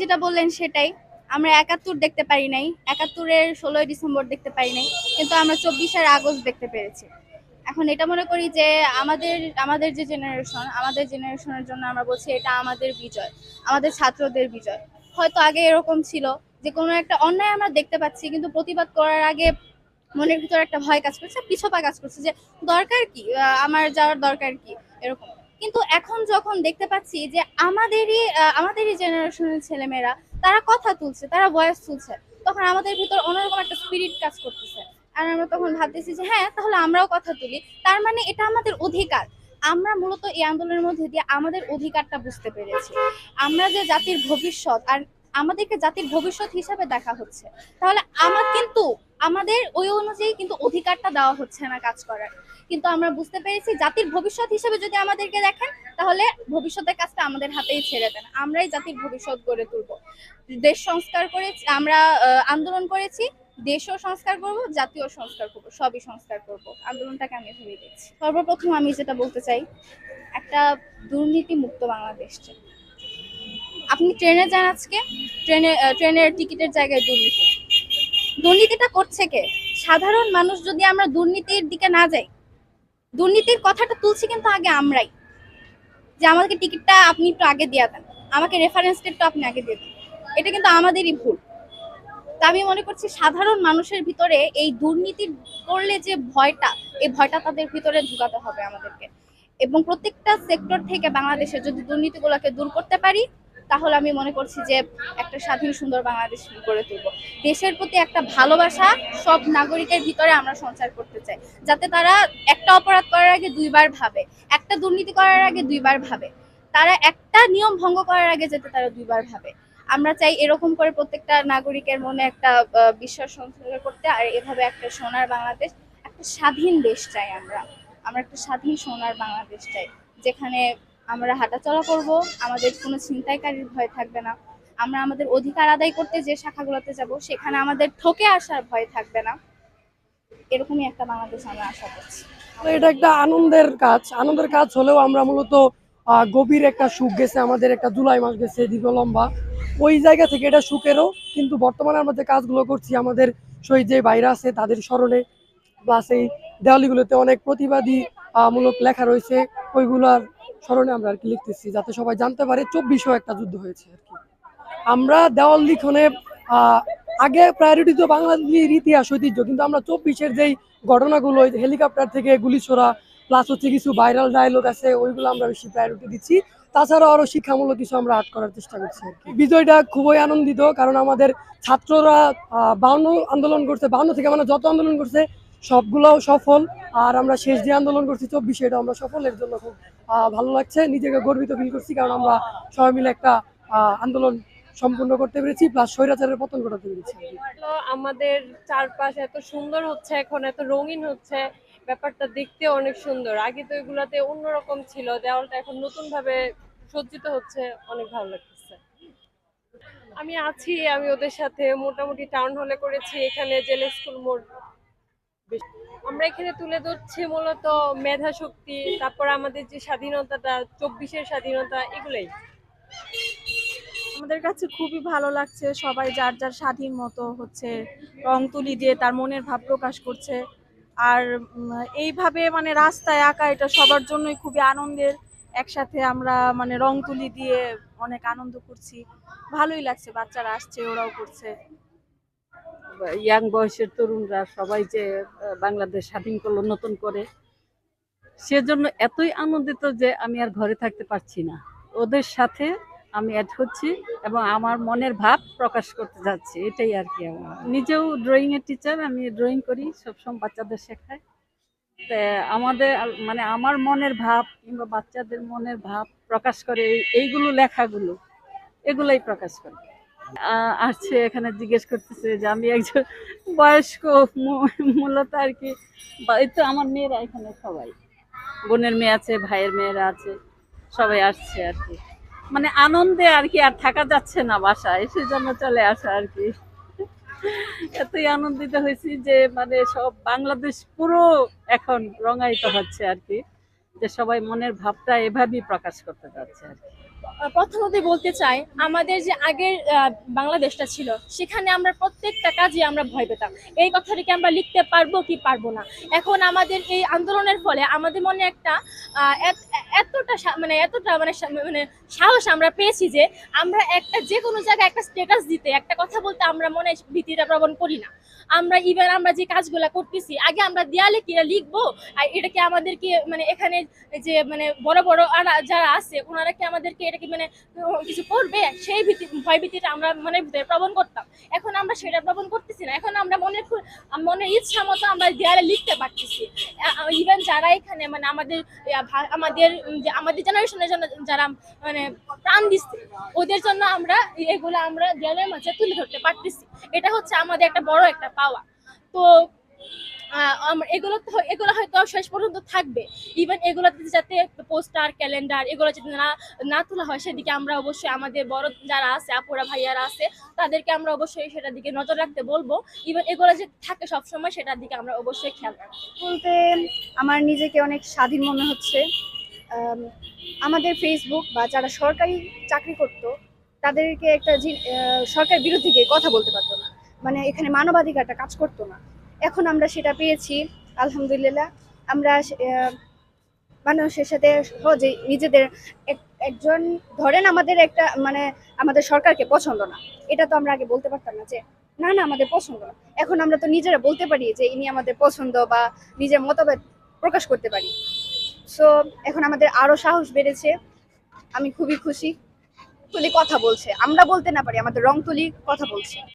যেটা বললেন সেটাই। আমরা একাত্তর দেখতে পারি নাই, একাত্তরের ষোলোই ডিসেম্বর দেখতে পারি নাই, কিন্তু আমরা চব্বিশের আগস্ট দেখতে পেরেছি। এখন এটা মনে করি যে আমাদের আমাদের যে জেনারেশন আমাদের জেনারেশনের জন্য আমরা বলছি এটা আমাদের বিজয়, আমাদের ছাত্রদের বিজয়। হয়তো আগে এরকম ছিল যে কোনো একটা অন্যায় আমরা দেখতে পাচ্ছি, কিন্তু প্রতিবাদ করার আগে মনের ভিতরে একটা ভয় কাজ করছে, পিছপা কাজ করছে যে দরকার কি? আমার যাওয়ার দরকার কি? এরকম। কিন্তু এখন যখন দেখতে পাচ্ছি যে আমাদেরই আমাদেরই জেনারেশনের ছেলেমেয়েরা, তারা কথা তুলছে, তারা ভয়েস তুলছে, তখন আমাদের ভিতর অন্যরকম একটা স্পিরিট কাজ করতেছে। আর আমরা তখন ভাবতেছি যে হ্যাঁ তাহলে আমরাও কথা তুলি। তার মানে এটা আমাদের অধিকার। আমরা মূলত এই আন্দোলনের মধ্যে দিয়ে আমাদের অধিকারটা বুঝতে পেরেছি। আমরা যে জাতির ভবিষ্যৎ, আর আমাদেরকে জাতির ভবিষ্যৎ হিসাবে দেখা হচ্ছে। তাহলে আমার কিন্তু আমাদের ওই অনুযায়ী কিন্তু অধিকারটা দেওয়া হচ্ছে না কাজ করার। কিন্তু আমরা বুঝতে পেরেছি জাতির ভবিষ্যৎ হিসেবে যদি আমাদেরকে দেখেন, তাহলে ভবিষ্যতের কাজটা আমাদের হাতেই ছেড়ে দেন। আমরাই জাতির ভবিষ্যৎ গড়ে তুলব। দেশ সংস্কার করেছি, আমরা আন্দোলন করেছি, দেশও সংস্কার করব জাতীয় সংস্কার করব, সবই সংস্কার করব। আন্দোলনটাকে আমি ভেবে দেখছি সর্বপ্রথম আমি যেটা বলতে চাই, একটা দুর্নীতি মুক্ত বাংলাদেশ চাই। আপনি ট্রেনে যান আজকে, ট্রেনে ট্রেনের টিকিটের জায়গায় দুর্নীতি। দুর্নীতিটা করছে কে? সাধারণ মানুষ যদি আমরা দুর্নীতির দিকে না যাই, দুর্নীতির কথাটা তুলছি কিন্তু আগে আমরাই। যে আমাদেরকে টিকিটটা আপনি একটু আগে দিয়ে দেন, আমাকে রেফারেন্স টিকিটটা আপনি আগে দিয়ে দেন। এটা কিন্তু আমাদেরই ভুল। তা আমি মনে করছি সাধারণ মানুষের ভিতরে এই দুর্নীতি করলে যে ভয়টা, এই ভয়টা তাদের ভিতরে ঢুকাতে হবে আমাদেরকে। এবং প্রত্যেকটা সেক্টর থেকে বাংলাদেশে যদি দুর্নীতিগুলোকে দূর করতে পারি তাহলে আমি মনে করছি যে একটা স্বাধীন, সুন্দর বাংলাদেশ গড়ে তুলব। দেশের প্রতি একটা ভালোবাসা সব নাগরিকের ভিতরে আমরা সঞ্চার করতে চাই। যাতে তারা একটা অপরাধ করার আগে দুইবার ভাবে, একটা দুর্নীতি করার আগে দুইবার ভাবে, তারা একটা নিয়ম ভঙ্গ করার আগে যাতে তারা দুইবার ভাবে। আমরা চাই এরকম করে প্রত্যেকটা নাগরিকের মনে একটা বিশ্বাস সঞ্চার করতে, আর এভাবে একটা সোনার বাংলাদেশ, একটা স্বাধীন দেশ চাই আমরা। আমরা একটা স্বাধীন, সোনার বাংলাদেশ চাই, যেখানে আমরা হাঁটাচলা করব, আমাদের কোনো ছিনতাইকারীর ভয় থাকবে না। আমরা আমাদের অধিকার আদায় করতে যে শাখাগুলোতে যাব, সেখানে আমাদের ঠকে আসার ভয় থাকবে না। এরকমই একটা বাংলাদেশ আমরা আশা করছি। এটা একটা আনন্দের কাজ। আনন্দের কাজ হলেও আমরা মূলত গভীর একটা সুখ গেছে। আমাদের একটা জুলাই মাস গেছে দীর্ঘ লম্বা। ওই জায়গা থেকে এটা সুখেরও, কিন্তু বর্তমানে আমরা যে কাজগুলো করছি, আমাদের শহীদ যে বাইরে আছে, তাদের স্মরণে প্লাস এই দেওয়ালিগুলোতে অনেক প্রতিবাদী মূলক লেখা রয়েছে। ওইগুলার স্মরণে আমরা আর কি লিখতেছি, যাতে সবাই জানতে পারে চব্বিশও একটা যুদ্ধ হয়েছে আর কি। আমরা দেওয়াল লিখনে আগে প্রায়োরিটি তো বাংলাদেশের ইতিহাস, ঐতিহ্য, কিন্তু আমরা চব্বিশের যেই ঘটনাগুলো হেলিকপ্টার থেকে গুলি ছোড়া প্লাস হচ্ছে কিছু ভাইরাল ডায়লগ আছে, ওইগুলো আমরা বেশি প্রায়োরিটি দিচ্ছি। তাছাড়া আরও শিক্ষামূলক কিছু আমরা আর্ট করার চেষ্টা করছি বিজয়টা খুবই আনন্দিত, কারণ আমাদের ছাত্ররা বাউন্ন আন্দোলন করছে, বাউন্ন থেকে মানে যত আন্দোলন করছে সবগুলোও সফল। আর আমরা শেষ যে আন্দোলন করছি, চব্বিশে এটা আমরা সফল। এর জন্য খুব ভালো লাগছে। নিজেকে গর্বিত ফিল করছি, কারণ আমরা সবাই মিলে একটা আন্দোলন সম্পূর্ণ করতে পেরেছি প্লাস স্বৈরাচারের পতন ঘটাতে পেরেছি। আমাদের চারপাশ এত সুন্দর হচ্ছে, এখন এত রঙিন হচ্ছে, ব্যাপারটা দেখতে অনেক সুন্দর। আগে তো এগুলাতে অন্যরকম ছিল, দেওয়ালটা এখন নতুন ভাবে সজ্জিত হচ্ছে, অনেক ভালো লাগতেছে। আমি আছি, আমি ওদের সাথে মোটামুটি টাউন হলে করেছি, এখানে জেলে স্কুল মোড় আমরা এখানে তুলে ধরছি মূলত মেধা শক্তি, তারপর আমাদের যে স্বাধীনতাটা, চব্বিশের স্বাধীনতা, এগুলোই। আমাদের কাছে খুবই ভালো লাগছে সবাই যার যার স্বাধীন মতো হচ্ছে রং তুলি দিয়ে তার মনের ভাব প্রকাশ করছে। আর এইভাবে মানে রাস্তায় আঁকা এটা সবার জন্যই খুবই আনন্দের। একসাথে আমরা মানে রং তুলি দিয়ে অনেক আনন্দ করছি। ভালোই লাগছে, বাচ্চারা আসছে, ওরাও করছে। ইয়াং বয়সের তরুণরা সবাই যে বাংলাদেশ স্বাধীন করল, নতুন করে, সেজন্য এতই আনন্দিত যে আমি আর ঘরে থাকতে পারছি না। ওদের সাথে আমি অ্যাড হচ্ছি এবং আমার মনের ভাব প্রকাশ করতে যাচ্ছি, এটাই আর কি আমার। নিজেও ড্রয়িংয়ের টিচার আমি ড্রয়িং করি, সবসময় বাচ্চাদের শেখাই। আমাদের মানে আমার মনের ভাব কিংবা বাচ্চাদের মনের ভাব প্রকাশ করে এই- এইগুলো লেখাগুলো, এগুলোই প্রকাশ করে। আসছে, এখানে জিজ্ঞেস করতেছে যে আমি একজন বয়স্ক মূলত আর কি এই তো আমার মেয়েরা এখানে সবাই। বোনের মেয়ে আছে, ভাইয়ের মেয়েরা আছে, সবাই আসছে আর কি। মানে আনন্দে আর কি, আর থাকা যাচ্ছে না বাসায়, সেজন্য চলে আসা আর কি। এতই আনন্দিত হয়েছি যে মানে সব বাংলাদেশ পুরো এখন রঙায়িত হচ্ছে আর কি, যে সবাই মনের ভাবটা এভাবেই প্রকাশ করতে যাচ্ছে আর কি। আহ, প্রথমতই বলতে চাই আমাদের যে আগের বাংলাদেশটা ছিল সেখানে আমরা প্রত্যেকটা কাজে আমরা ভয় পেতাম। এই কথাটিকে আমরা লিখতে পারব কি পারব না? এখন আমাদের এই আন্দোলনের ফলে আমাদের মনে একটা এতটা মানে এতটা মানে মানে সাহস আমরা পেয়েছি যে আমরা একটা যে কোনো জায়গায় একটা স্ট্যাটাস দিতে, একটা কথা বলতে আমরা মনে ভীতিটা প্রবণ করি না। আমরা ইভেন আমরা যে কাজগুলো করতেছি, আগে আমরা দেয়ালে কি লিখব, আর এটা কি আমাদেরকে মানে এখানে যে মানে বড় বড় যারা আছে, ওনারা কি আমাদেরকে এটা কি মানে কিছু করবে? সেই ভীতি ভয় ভীতিটা আমরা মনে ভিতরে প্রবণ করতাম। এখন আমরা সেটা প্রবণ করতেছি না। এখন আমরা মনে মনের ইচ্ছা মতো আমরা দেয়ালে লিখতে পারতেছি। ইভেন যারা এখানে মানে আমাদের আমাদের যে আমাদের জেনারেশনের জন্য যারা মানে প্রাণ দিচ্ছে, ওদের জন্য আমরা এগুলো আমরা দেয়ালের মাঝে তুলে ধরতে পারতেছি। এটা হচ্ছে আমাদের একটা বড় একটা পাওয়া। তো এগুলো এগুলো হয়তো শেষ পর্যন্ত থাকবে। ইভেন এগুলোতে যাতে পোস্টার, ক্যালেন্ডার, এগুলো যাতে না না তোলা হয়, সেদিকে আমরা অবশ্যই আমাদের বড় যারা আছে, আপুরা, ভাইয়ারা আছে, তাদেরকে আমরা অবশ্যই সেটার দিকে নজর রাখতে বলব। ইভেন এগুলো যে থাকে সবসময়, সেটার দিকে আমরা অবশ্যই খেয়াল রাখব। বলতে আমার নিজেকে অনেক স্বাধীন মনে হচ্ছে। আমাদের ফেসবুক বা যারা সরকারি চাকরি করত, তাদেরকে একটা সরকার বিরুদ্ধে গিয়ে কথা বলতে পারতো না। মানে এখানে মানবাধিকারটা কাজ করতো না। এখন আমরা সেটা পেয়েছি, আলহামদুলিল্লাহ। আমরা মানুষের সাথে সহজে নিজেদের এক- একজন, ধরেন আমাদের একটা মানে আমাদের সরকারকে পছন্দ না। এটা তো আমরা আগে বলতে পারতাম না যে, না না, আমাদের পছন্দ না। এখন আমরা তো নিজেরা বলতে পারি যে, ইনি আমাদের পছন্দ বা নিজের মতভেদ প্রকাশ করতে পারি। সো এখন আমাদের আরও সাহস বেড়েছে। আমি খুবই খুশি। তুলি কথা বলছে। আমরা বলতে না পারি, আমাদের রং তুলি কথা বলছে।